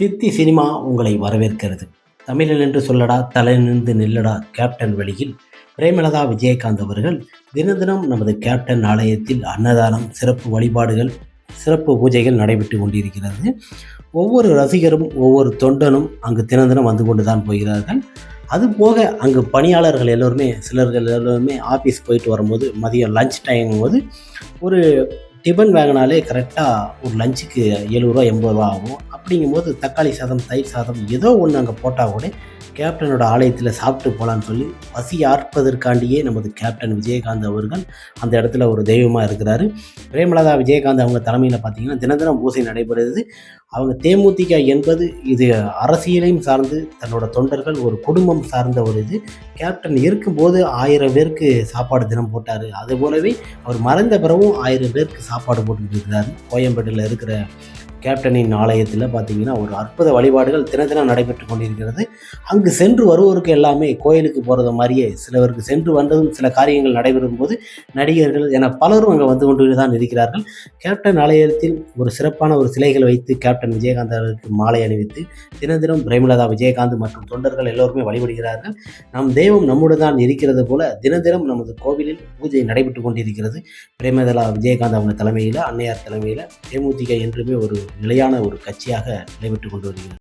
தித்தி cinema உங்களை வரவேற்கிறது. தமிழில் என்று சொல்லடா தலை நின்று நில்லடா கேப்டன் வழியில் பிரேமலதா விஜயகாந்த் அவர்கள் தின தினம் நமது கேப்டன் ஆலயத்தில் அன்னதானம் சிறப்பு வழிபாடுகள் சிறப்பு பூஜைகள் நடைபெற்று கொண்டிருக்கிறது. ஒவ்வொரு ரசிகரும் ஒவ்வொரு தொண்டனும் அங்கு தினம் தினம் வந்து கொண்டு தான் போகிறார்கள் அதுபோக அங்கு பணியாளர்கள் எல்லோருமே சிலர்கள் எல்லோருமே ஆஃபீஸ் போயிட்டு வரும்போது மதியம் லஞ்ச் டைம் போது ஒரு டிபன் வாங்கினாலே கரெக்டாக ஒரு லஞ்சுக்கு எழுபது ரூபா எண்பது ரூபா ஆகும். அப்படிங்கும்போது தக்காளி சாதம் தயிர் சாதம் ஏதோ ஒன்று அங்கே போட்டால் கூட கேப்டனோட ஆலயத்தில் சாப்பிட்டு போகலான்னு சொல்லி பசி ஆர்ப்பதற்காண்டியே நமது கேப்டன் விஜயகாந்த் அவர்கள் அந்த இடத்துல ஒரு தெய்வமாக இருக்கிறாரு. பிரேமலதா விஜயகாந்த் அவங்க தலைமையில் பார்த்தீங்கன்னா தின தினம் பூசை நடைபெறுது. அவங்க தேமுதிக என்பது இது அரசியலையும் சார்ந்து தன்னோட தொண்டர்கள் ஒரு குடும்பம் சார்ந்த ஒரு இது. கேப்டன் இருக்கும்போது ஆயிரம் பேருக்கு சாப்பாடு தினம் போட்டார். அது போலவே அவர் மறைந்த பிறகும் ஆயிரம் பேருக்கு சாப்பாடு போட்டுக்கிட்டு இருக்கிறார். கோயம்பேட்டில் இருக்கிற கேப்டனின் ஆலயத்தில் பார்த்தீங்கன்னா ஒரு அற்புத வழிபாடுகள் தின தினம் நடைபெற்று கொண்டிருக்கிறது. அங்கு சென்று வருவோருக்கு எல்லாமே கோயிலுக்கு போகிறது மாதிரியே சிலவருக்கு சென்று வந்ததும் சில காரியங்கள் நடைபெறும் போது நடிகர்கள் என பலரும் அங்கே வந்து கொண்டு தான் இருக்கிறார்கள். கேப்டன் ஆலயத்தில் ஒரு சிறப்பான ஒரு சிலைகள் வைத்து கேப்டன் விஜயகாந்த் அவருக்கு மாலை அணிவித்து தின தினம் பிரேமலதா விஜயகாந்த் மற்றும் தொண்டர்கள் எல்லோருமே வழிபடுகிறார்கள். நம் தெய்வம் நம்முடன் தான் இருக்கிறது போல தின தினம் நமது கோவிலில் பூஜை நடைபெற்று கொண்டிருக்கிறது. பிரேமலதா விஜயகாந்த் அவங்க தலைமையில் அன்னையார் தலைமையில் தேமுதிக என்றுமே ஒரு நிலையான ஒரு கட்சியாக நடைபெற்று கொண்டு வருகிறது.